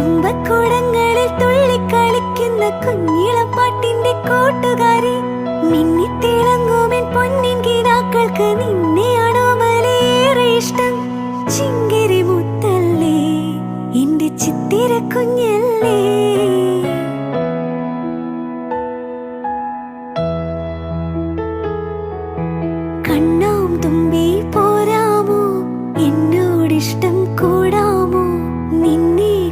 തുമ്പക്കൂടങ്ങളിൽ തുള്ളിക്കളിക്കുന്ന കുഞ്ഞിളപ്പാട്ടിന്റെ കൂട്ടുകാരി. മിന്നിത്തിളങ്ങുമെൻ പൊന്നിൻ കിനാക്കൾക്ക് നിന്നെയാണോ മലേറെ ഇഷ്ടം? ചിങ്കരി മുത്തല്ലേ എന്റെ ചിത്തിര കുഞ്ഞല്ലേ.